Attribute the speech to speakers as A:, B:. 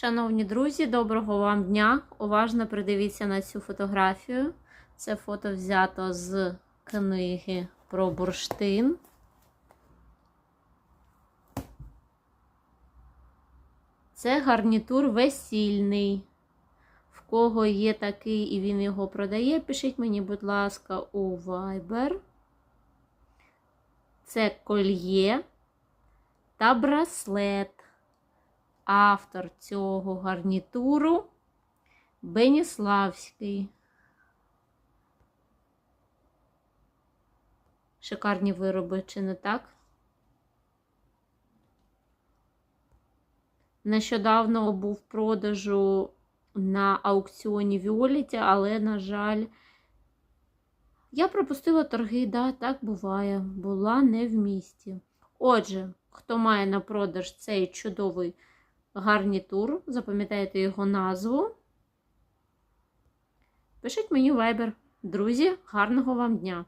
A: Шановні друзі, доброго вам дня! Уважно придивіться на цю фотографію. Це фото взято з книги про бурштин. Це гарнітур весільний. В кого є такий і він його продає, пишіть мені, будь ласка, у Viber. Це кольє та браслет. Автор цього гарнітуру Беніславський. Шикарні вироби, чи не так? Нещодавно був в продажу на аукціоні Віоліті, але, на жаль, я пропустила торги, да, так буває, була не в місті. Отже, хто має на продаж цей чудовий гарнітур, запам'ятайте його назву. Пишіть мені вайбер. Друзі, гарного вам дня!